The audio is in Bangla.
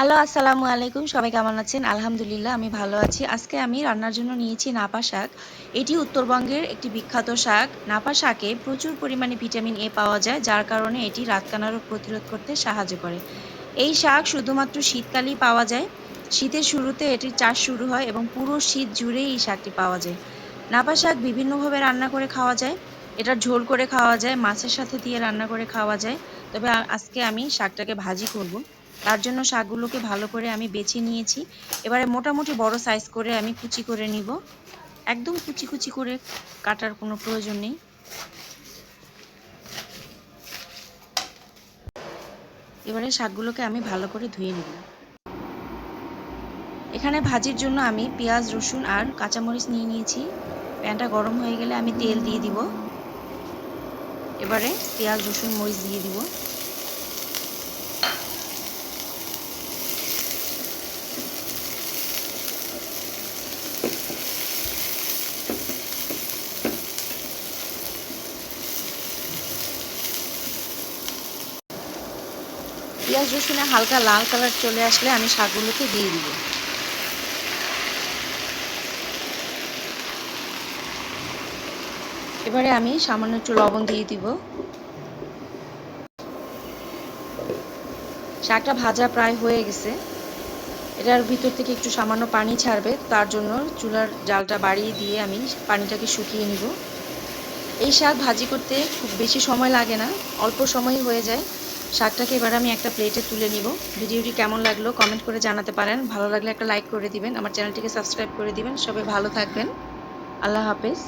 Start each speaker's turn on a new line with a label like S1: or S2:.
S1: হ্যালো, আসসালামু আলাইকুম। সবাই কেমন আছেন? আলহামদুলিল্লাহ, আমি ভালো আছি। আজকে আমি রান্নার জন্য নিয়েছি নাপা শাক। এটি উত্তরবঙ্গের একটি বিখ্যাত শাক। নাপা শাকে প্রচুর পরিমাণে ভিটামিন এ পাওয়া যায়, যার কারণে এটি রাতকানা রোগ প্রতিরোধ করতে সাহায্য করে। এই শাক শুধুমাত্র শীতকালেই পাওয়া যায়। শীতের শুরুতে এটির চাষ শুরু হয় এবং পুরো শীত জুড়েই এই শাকটি পাওয়া যায়। নাপা শাক বিভিন্নভাবে রান্না করে খাওয়া যায়। এটার ঝোল করে খাওয়া যায়, মাছের সাথে দিয়ে রান্না করে খাওয়া যায়। তবে আজকে আমি শাকটাকে ভাজি করব। তার জন্য শাকগুলোকে ভালো করে আমি বেছে নিয়েছি। এবারে মোটামুটি বড় সাইজ করে আমি কুচি করে নিব। একদম কুচি কুচি করে কাটার কোনো প্রয়োজন নেই। এবারে শাকগুলোকে আমি ভালো করে ধুয়ে নেব। এখানে ভাজির জন্য আমি পেঁয়াজ, রসুন আর কাঁচামরিচ নিয়ে নিয়েছি। প্যানটা গরম হয়ে গেলে আমি তেল দিয়ে দিব। এবারে পেঁয়াজ, রসুন, মরিচ দিয়ে দিব। পেঁয়াজ রসুনে হালকা লাল কালার চলে আসলে আমি শাকগুলোকে দিয়ে দিব। এবারে আমি সামান্য একটু লবণ দিয়ে দিব। শাকটা ভাজা প্রায় হয়ে গেছে। এটার ভিতর থেকে একটু সামান্য পানি ছাড়বে, তার জন্য চুলার জালটা বাড়িয়ে দিয়ে আমি পানিটাকে শুকিয়ে নিব। এই শাক ভাজি করতে খুব বেশি সময় লাগে না, অল্প সময়ই হয়ে যায়। শাকটাকে এবার আমি একটা প্লেটে তুলে নিব। ভিডিওটি কেমন লাগল কমেন্ট করে জানাতে পারেন। ভালো লাগলে একটা লাইক করে দিবেন। আমার চ্যানেলটিকে সাবস্ক্রাইব করে দিবেন। সবাই ভালো থাকবেন। আল্লাহ হাফেজ।